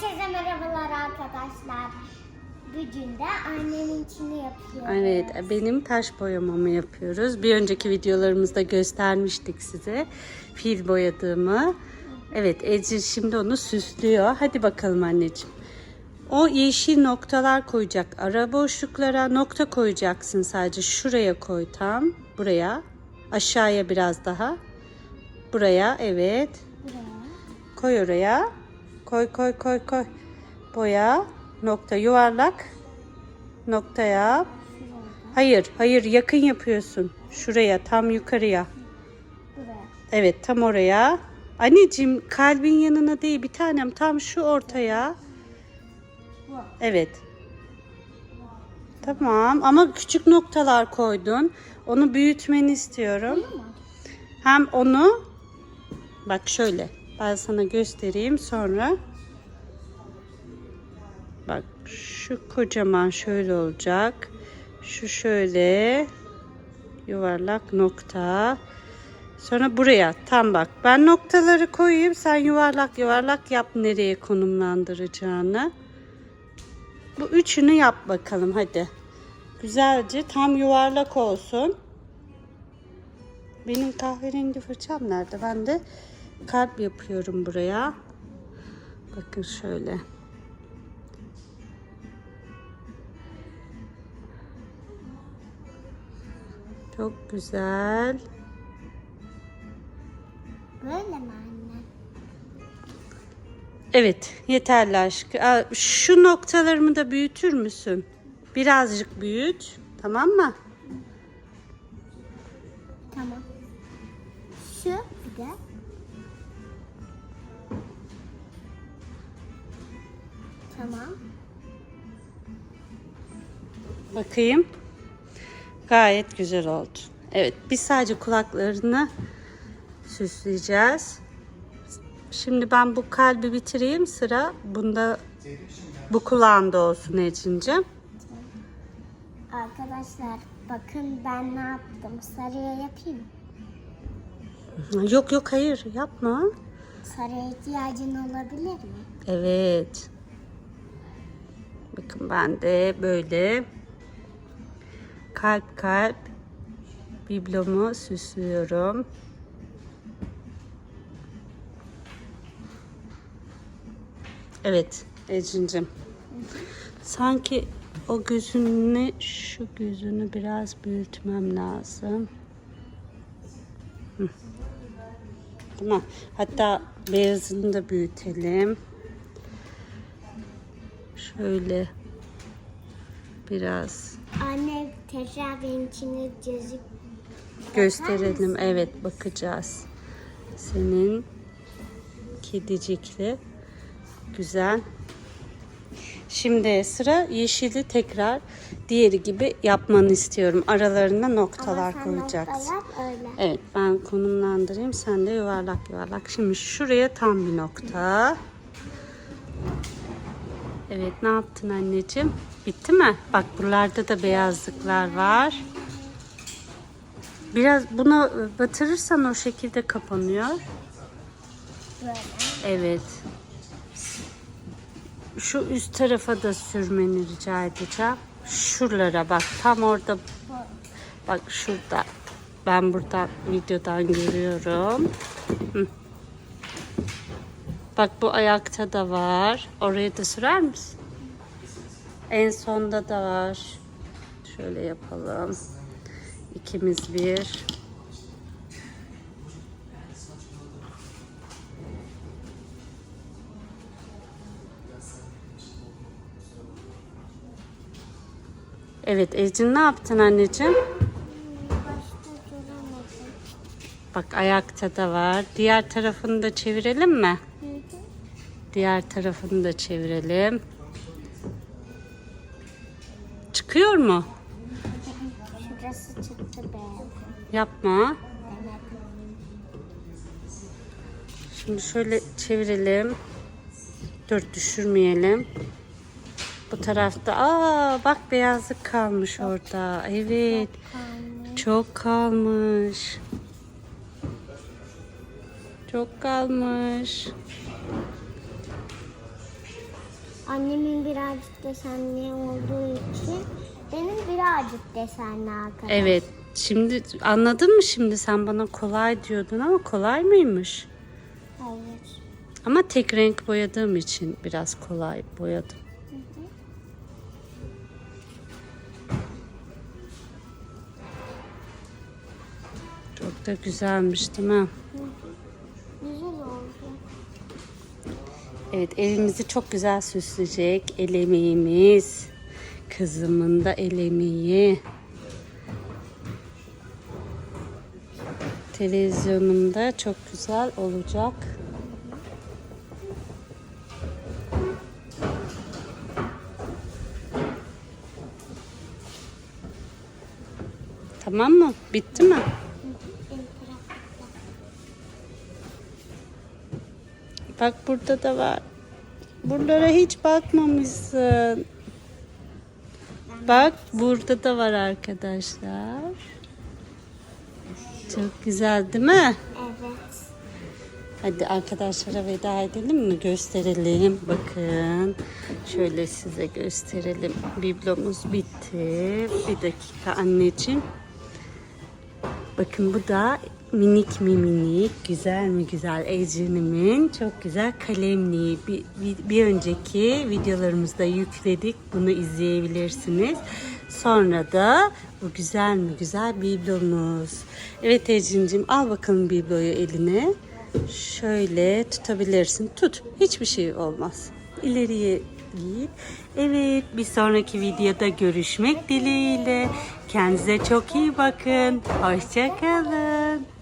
Herkese merhabalar arkadaşlar. Bugün de annemin içini yapıyoruz. Evet, benim taş boyamamı yapıyoruz. Bir önceki videolarımızda göstermiştik size fil boyadığımı. Evet, Ecil şimdi onu süslüyor. Hadi bakalım anneciğim. O yeşil noktalar koyacak. Ara boşluklara nokta koyacaksın sadece. Şuraya koy tam. Buraya. Aşağıya biraz daha. Buraya, evet. Buraya. Koy oraya. Koy koy koy koy. Boya. Nokta yuvarlak. Nokta yap. Hayır, hayır yakın yapıyorsun. Şuraya, tam yukarıya. Evet, tam oraya. Anneciğim kalbin yanına değil bir tanem tam şu ortaya. Evet. Tamam ama küçük noktalar koydun. Onu büyütmeni istiyorum. Hem onu bak şöyle ben sana göstereyim sonra. Bak şu kocaman şöyle olacak. Şu şöyle yuvarlak nokta. Sonra buraya tam bak. Ben noktaları koyayım. Sen yuvarlak yuvarlak yap nereye konumlandıracağını. Bu üçünü yap bakalım hadi. Güzelce tam yuvarlak olsun. Benim kahverengi fırçam nerede? Ben de kalp yapıyorum buraya. Bakın şöyle. Çok güzel. Böyle mi anne? Evet, yeterli aşkı. Aa, Şu noktalarımı da büyütür müsün? Birazcık büyüt. Tamam mı? Tamam. Bakayım. Gayet güzel oldu. Evet, biz sadece kulaklarını süsleyeceğiz. Şimdi ben bu kalbi bitireyim. Sıra bunda bu kulağında olsun Ecincim. Arkadaşlar bakın ben ne yaptım. Sarıya yapayım. Yok yok hayır yapma. Sarıya ihtiyacın olabilir mi? Evet. Bakın ben de böyle kalp kalp biblomu süslüyorum. Evet Ecincim. Sanki o gözünü şu gözünü biraz büyütmem lazım. Hı. Tamam. Hatta beyazını da büyütelim. Şöyle biraz Anne tekrar benim içine gözük gösterelim. Evet bakacağız. Senin kedicikli güzel. Şimdi sıra yeşili tekrar diğeri gibi yapmanı istiyorum. Aralarına noktalar Ama sen koyacaksın. nokta yap öyle. Evet ben konumlandırayım. Sen de yuvarlak yuvarlak. Şimdi şuraya tam bir nokta. Evet ne yaptın anneciğim? Bitti mi? Bak buralarda da beyazlıklar var. Biraz buna batırırsan o şekilde kapanıyor. Böyle. Evet. Şu üst tarafa da sürmeni rica edeceğim. Şuralara bak. Tam orada bak şurada. Ben buradan videodan görüyorum. Hı. Bak bu ayakta da var. Oraya da sürer misin? En sonda da var. Şöyle yapalım. İkimiz bir. Evet Ecin ne yaptın anneciğim? Bak ayakta da var. Diğer tarafını da çevirelim mi? Diğer tarafını da çevirelim. Çıkıyor mu? Şurası çıktı beyaz. Yapma. Şimdi şöyle çevirelim. Dur düşürmeyelim. Bu tarafta aa bak beyazlık kalmış orada. Evet. Kalmış. Çok kalmış. Çok kalmış. Annemin birazcık desenli olduğu için benim birazcık desenli arkadaşlar. Evet. Şimdi anladın mı şimdi sen bana kolay diyordun ama kolay mıymış? Evet. Ama tek renk boyadığım için biraz kolay boyadım. Çok da güzelmiş değil mi? Güzel oldu. Evet evimizi çok güzel süsleyecek el emeğimiz. Kızımın da el emeği. Televizyonumda çok güzel olacak. Tamam mı? Bitti mi? Bak burada da var. Buralara hiç bakmamışsın. Bak burada da var arkadaşlar. Çok güzel değil mi? Evet. Hadi arkadaşlara veda edelim mi? Gösterelim. Bakın. Şöyle size gösterelim. Biblomuz bitti. Bir dakika anneciğim. Bakın bu da minik mi minik, güzel mi güzel Ecrin'imin çok güzel kalemliği. Bir, bir, bir önceki videolarımızda yükledik. Bunu izleyebilirsiniz. Sonra da bu güzel mi güzel biblomuz. Evet Ecrin'cim al bakalım bibloyu eline. Şöyle tutabilirsin. Tut. Hiçbir şey olmaz. İleriye git. Evet bir sonraki videoda görüşmek dileğiyle. Kendinize çok iyi bakın. Hoşçakalın.